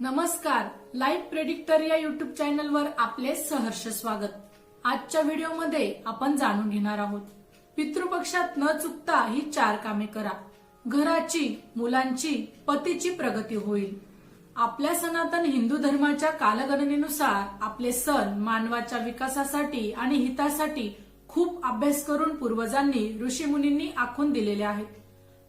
नमस्कार live predictor या YouTube चॅनलवर आपले सहर्ष स्वागत. आजच्या व्हिडिओमध्ये आपण जाणून घेणार आहोत. पितृपक्षात न चुकता ही चार कामे करा. घराची मुलांची पतीची प्रगती होईल. आपल्या सनातन हिंदू धर्माच्या कालगणनेनुसार आपले सण मानवाच्या विकासासाठी आणि हितासाठी खूप अभ्यास करून पूर्वजांनी ऋषीमुनींनी आखून दिलेले आहेत.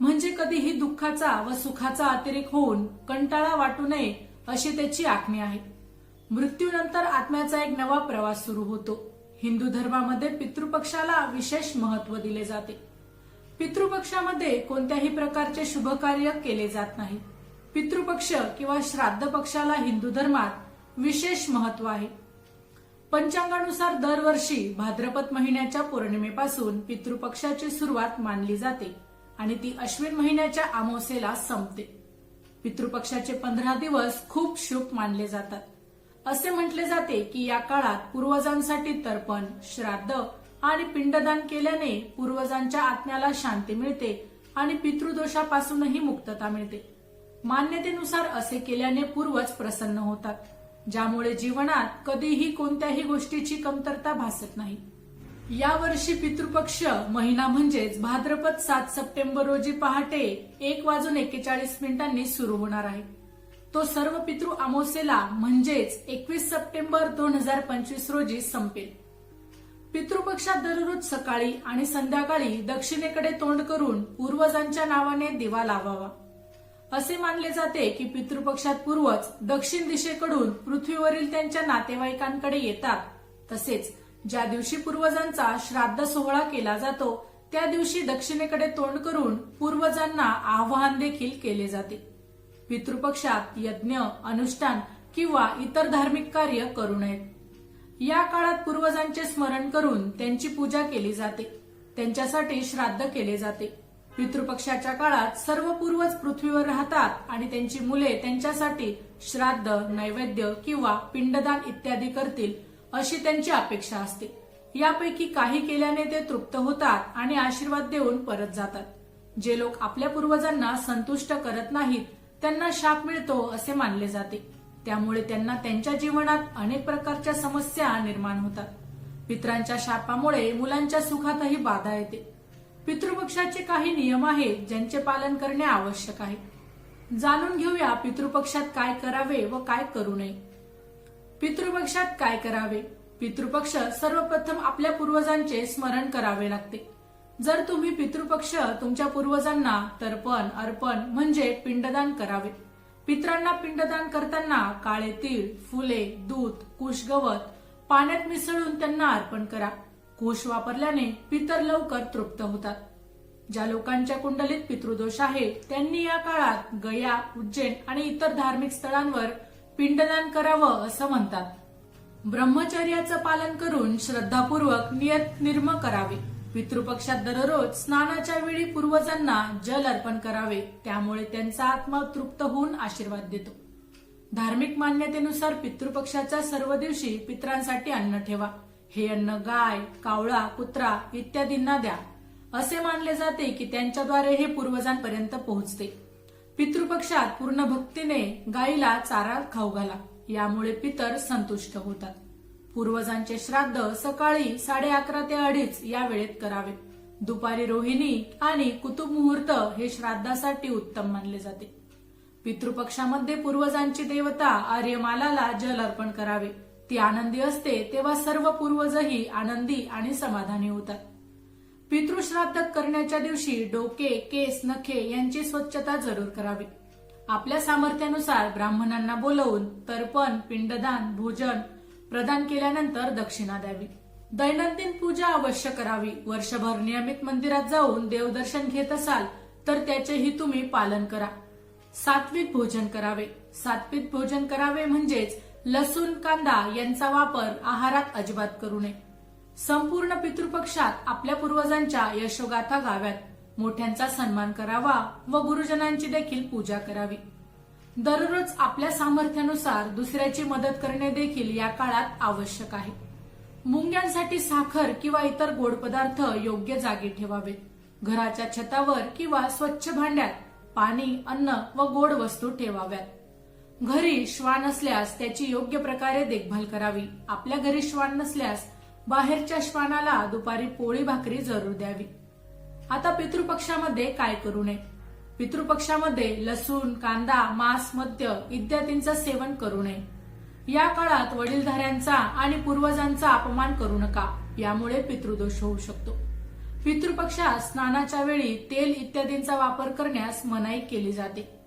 म्हणजे कधीही दुःखाचा व सुखाचा अतिरेक होऊन कंटाळा वाटू नये अशी त्याची आखणी आहे मृत्यूनंतर आत्म्याचा एक नवा प्रवास सुरू होतो. हिंदू धर्मामध्ये पितृपक्षाला विशेष महत्त्व दिले जाते. पितृपक्षामध्ये कोणत्याही प्रकारचे शुभ कार्य केले जात नाही. पितृपक्ष किंवा श्राद्ध पक्षाला हिंदू धर्मात विशेष महत्त्व आहे. पंचांगानुसार दरवर्षी भाद्रपद महिन्याच्या पौर्णिमेपासून पितृपक्षाची सुरुवात मानली जाते आणि ती अश्विन महिन्याच्या अमावस्येला संपते. पितृपक्षाचे पंधरा दिवस खूप शुभ मानले जातात. असे म्हटले जाते की या काळात पूर्वजांसाठी तर्पण श्राद्ध आणि पिंडदान केल्याने पूर्वजांच्या आत्म्याला शांती मिळते आणि पितृदोषापासूनही मुक्तता मिळते. मान्यतेनुसार असे केल्याने पूर्वज प्रसन्न होतात ज्यामुळे जीवनात कधीही कोणत्याही गोष्टीची कमतरता भासत नाही. यावर्षी पितृपक्ष महिना म्हणजेच भाद्रपद सात सप्टेंबर रोजी पहाटे एक वाजून एकेचाळीस मिनिटांनी सुरू होणार आहे. तो सर्व पितृ अमावस्येला म्हणजेच एकवीस सप्टेंबर दोन हजार पंचवीस रोजी संपेल. पितृपक्षात दररोज सकाळी आणि संध्याकाळी दक्षिणेकडे तोंड करून पूर्वजांच्या नावाने दिवा लावावा. असे मानले जाते की पितृपक्षात पूर्वज दक्षिण दिशेकडून पृथ्वीवरील त्यांच्या नातेवाईकांकडे येतात. तसेच ज्या दिवशी पूर्वजांचा श्राद्ध सोहळा केला जातो त्या दिवशी दक्षिणेकडे तोंड करून पूर्वजांना आवाहन देखील केले जाते. पितृपक्षात यज्ञ अनुष्ठान किंवा इतर धार्मिक कार्य करू नयेत. या काळात पूर्वजांचे स्मरण करून त्यांची पूजा केली जाते. त्यांच्यासाठी श्राद्ध केले जाते. पितृपक्षाच्या काळात सर्व पूर्वज पृथ्वीवर राहतात आणि त्यांची मुले त्यांच्यासाठी श्राद्ध नैवेद्य किंवा पिंडदान इत्यादी करतील अशी त्यांची अपेक्षा असते. यापैकी काही केल्याने ते तृप्त होतात आणि आशीर्वाद देऊन परत जातात. जे लोक आपल्या पूर्वजांना संतुष्ट करत नाहीत त्यांना शाप मिळतो असे मानले जाते. त्यामुळे त्यांना त्यांच्या जीवनात अनेक प्रकारच्या समस्या निर्माण होतात. पित्रांच्या शापामुळे मुलांच्या सुखातही बाधा येते. पितृपक्षाचे काही नियम आहेत ज्यांचे पालन करणे आवश्यक आहे. जाणून घेऊया पितृपक्षात काय करावे व काय करू नये. पितृपक्षात काय करावे? पितृपक्ष सर्वप्रथम आपल्या पूर्वजांचे स्मरण करावे लागते. जर तुम्ही पितृपक्ष तुमच्या पूर्वजांना तर्पण अर्पण म्हणजे पिंडदान करावे. पित्रांना पिंडदान करताना काळे तीळ फुले दूध कुशगवत पाण्यात मिसळून त्यांना अर्पण करा. कुश वापरल्याने पितर लवकर तृप्त होतात. ज्या लोकांच्या कुंडलीत पितृदोष आहे त्यांनी या काळात गया उज्जैन आणि इतर धार्मिक स्थळांवर पिंडदान करावं असं म्हणतात. ब्रह्मचर्याचं पालन करून श्रद्धापूर्वक नियत निर्म करावे. पितृपक्षात दररोज स्नानाच्या वेळी पूर्वजांना जल अर्पण करावे. त्यामुळे त्यांचा आत्मा तृप्त होऊन आशीर्वाद देतो. धार्मिक मान्यतेनुसार पितृपक्षाच्या सर्व दिवशी पित्रांसाठी अन्न ठेवा. हे अन्न गाय कावळा कुत्रा इत्यादींना द्या. असे मानले जाते की त्यांच्याद्वारे हे पूर्वजांपर्यंत पोहोचते. पितृपक्षात पूर्ण भक्तीने गायीला चारा खाऊ घाला. यामुळे पितर संतुष्ट होतात. पूर्वजांचे श्राद्ध सकाळी साडे अकरा ते अडीच या वेळेत करावे. दुपारी रोहिणी आणि कुतुब मुहूर्त हे श्राद्धासाठी उत्तम मानले जाते. पितृपक्षामध्ये पूर्वजांची देवता आर्यमालाला जल अर्पण करावे. ती आनंदी असते तेव्हा सर्व पूर्वजही आनंदी आणि समाधानी होतात. पितृश्राद्ध करण्याच्या दिवशी डोके केस नखे यांची स्वच्छता जरूर करावी. आपल्या सामर्थ्यानुसार ब्राह्मणांना बोलवून तर्पण पिंडदान भोजन प्रदान केल्यानंतर दक्षिणा द्यावी. दैनंदिन पूजा अवश्य करावी. वर्षभर नियमित मंदिरात जाऊन देवदर्शन घेत असाल तर त्याचेही तुम्ही पालन करा. सात्विक भोजन करावे. सात्विक भोजन करावे म्हणजेच लसूण कांदा यांचा वापर आहारात अजिबात करू नये. संपूर्ण पितृपक्षात आपल्या पूर्वजांच्या यशोगाथा गाव्यात. मोठ्यांचा सन्मान करावा व गुरुजनांची देखील पूजा करावी. दररोज आपल्या सामर्थ्यानुसार दुसऱ्याची मदत करणे देखील या काळात आवश्यक आहे. मुंग्यांसाठी साखर किंवा इतर गोड पदार्थ योग्य जागी ठेवावेत. घराच्या छतावर किंवा स्वच्छ भांड्यात पाणी अन्न व गोड वस्तू ठेवाव्यात. घरी श्वान असल्यास त्याची योग्य प्रकारे देखभाल करावी. आपल्या घरी श्वान नसल्यास बाहेरच्या श्वानाला दुपारी पोळी भाकरी जरूर द्यावी. आता पितृपक्षामध्ये काय करू नये? पितृपक्षामध्ये लसूण कांदा मांस मद्य इत्यादींचं सेवन करू नये. या काळात वडीलधाऱ्यांचा आणि पूर्वजांचा अपमान करू नका. यामुळे पितृदोष होऊ शकतो. पितृपक्षात स्नानाच्या वेळी तेल इत्यादींचा वापर करण्यास मनाई केली जाते.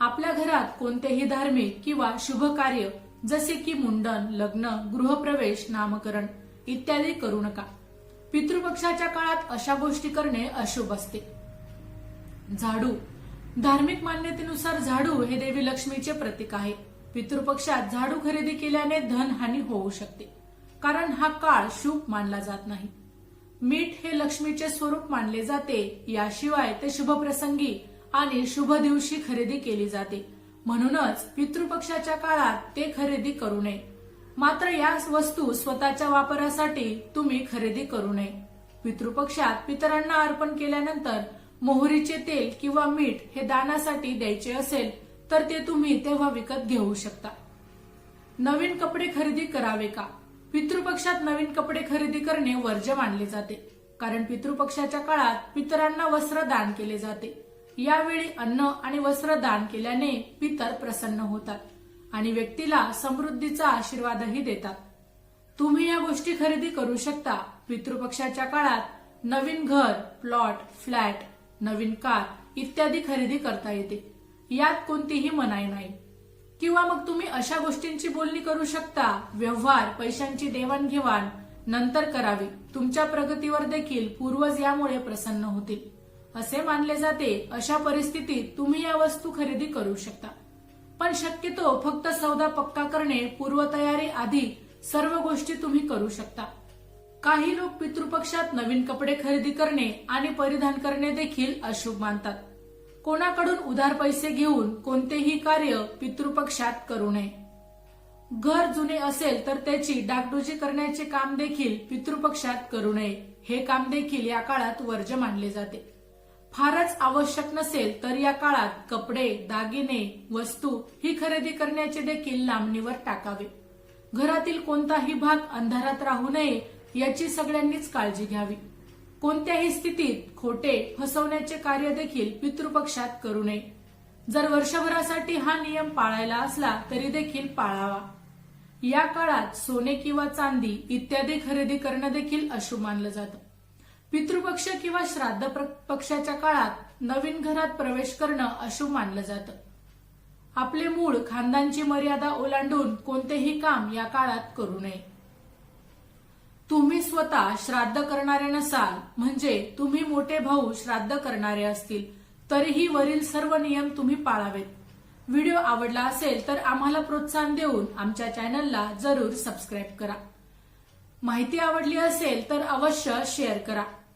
आपल्या घरात कोणतेही धार्मिक किंवा शुभ कार्य जसे की मुंडन लग्न गृहप्रवेश नामकरण इत्यादी करू नका. पितृपक्षाच्या काळात अशा गोष्टी करणे अशुभ असते. झाडू. धार्मिक मान्यतेनुसार झाडू हे देवी लक्ष्मीचे प्रतीक आहे. पितृपक्षात झाडू खरेदी केल्याने धनहानी होऊ शकते. कारण हा काळ शुभ मानला जात नाही. मीठ हे लक्ष्मीचे स्वरूप मानले जाते. याशिवाय ते शुभ प्रसंगी आणि शुभ दिवशी खरेदी केली जाते. म्हणूनच पितृपक्षाच्या काळात ते खरेदी करू नये. मात्र या वस्तू स्वतःच्या वापरासाठी तुम्ही खरेदी करू नये. पितृपक्षात पितरांना अर्पण केल्यानंतर मोहरीचे तेल किंवा मीठ हे दानासाठी द्यायचे असेल तर ते तुम्ही तेव्हा विकत घेऊ शकता. नवीन कपडे खरेदी करावे का? पितृपक्षात नवीन कपडे खरेदी करणे वर्ज्य मानले जाते कारण पितृपक्षाच्या काळात पितरांना वस्त्र दान केले जाते. यावेळी अन्न आणि वस्त्र दान केल्याने पितर प्रसन्न होतात. आणि व्यक्तीला समृद्धीचा आशीर्वादही देतात. तुम्ही या गोष्टी खरेदी करू शकता. पितृपक्षाच्या काळात नवीन घर प्लॉट फ्लॅट नवीन कार इत्यादी खरेदी करता येते. यात कोणतीही मनाई नाही. किंवा मग तुम्ही अशा गोष्टींची बोलणी करू शकता. व्यवहार पैशांची देवाणघेवाण नंतर करावी. तुमच्या प्रगतीवर देखील पूर्वज यामुळे प्रसन्न होतील. असे मानले जाते. अशा परिस्थितीत तुम्ही या वस्तू खरेदी करू शकता. पण शक्यतो फक्त सौदा पक्का करणे पूर्वतयारी आधी सर्व गोष्टी तुम्ही करू शकता. काही लोक पितृपक्षात नवीन कपडे खरेदी करणे आणि परिधान करणे देखील अशुभ मानतात. कोणाकडून उधार पैसे घेऊन कोणतेही कार्य पितृपक्षात करू नये. घर जुने असेल तर त्याची डागडुजी करण्याचे काम देखील पितृपक्षात करू नये. हे काम देखील या काळात वर्ज मानले जाते. फारच आवश्यक नसेल तर या काळात कपडे दागिने वस्तू ही खरेदी करण्याचे देखील लांबणीवर टाकावे. घरातील कोणताही भाग अंधारात राहू नये याची सगळ्यांनीच काळजी घ्यावी. कोणत्याही स्थितीत खोटे फसवण्याचे कार्य देखील पितृपक्षात करू नये. जर वर्षभरासाठी हा नियम पाळायला असला तरी देखील पाळावा. या काळात सोने किंवा चांदी इत्यादी खरेदी करणं देखील अशुभ मानलं जातं. पितृपक्ष किंवा श्राद्ध पक्षाच्या काळात नवीन घरात प्रवेश करणं अशुभ मानलं जातं. आपले मूळ खानदानची मर्यादा ओलांडून कोणतेही काम या काळात करू नये. तुम्ही स्वतः श्राद्ध करणारे नसाल म्हणजे तुम्ही मोठे भाऊ श्राद्ध करणारे असतील तरीही वरील सर्व नियम तुम्ही पाळावेत. व्हिडिओ आवडला असेल तर आम्हाला प्रोत्साहन देऊन आमच्या चॅनलला जरूर सबस्क्राईब करा. माहिती आवडली असेल तर अवश्य शेअर करा.